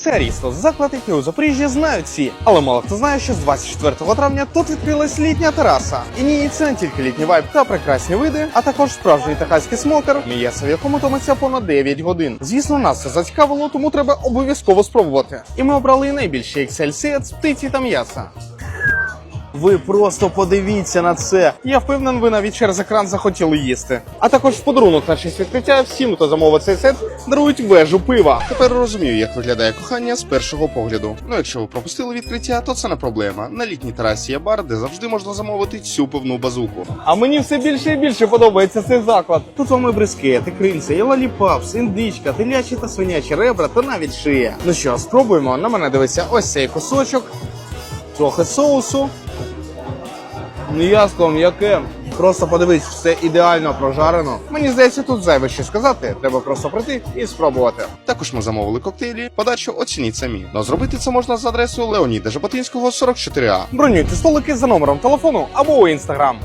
Це Арістос, заклад, який у Запоріжжі знають всі. Але мало хто знає, що з 24 травня тут відкрилась літня тераса. І ні, це не тільки літній вайб та прекрасні види, а також справжній техаський смокер, м'ясо в якому томиться понад 9 годин. Звісно, нас це зацікавило, тому треба обов'язково спробувати. І ми обрали найбільший XL сет з птиці та м'яса. Ви просто подивіться на це. Я впевнений, ви навіть через екран захотіли їсти. А також в подарунок на честь відкриття всім, хто замовить цей сет, дарують вежу пива. Тепер розумію, як виглядає кохання з першого погляду. Ну, якщо ви пропустили відкриття, то це не проблема. На літній терасі є бар, де завжди можна замовити цю пивну базуку. А мені все більше і більше подобається цей заклад. Тут вам і брискети, крильця, і лаліпапс, індичка, телячі та свинячі ребра та навіть шия. Ну що, спробуємо. На мене дивиться ось цей кусочок, трохи соусу. М'ясо м'яке. Просто подивись, все ідеально прожарено. Мені здається, тут зайве що сказати. Треба просто прийти і спробувати. Також ми замовили коктейлі, подачу оцініть самі. Но зробити це можна за адресою Леоніда Жаботинського, 44А. Бронюйте столики за номером телефону або у інстаграм.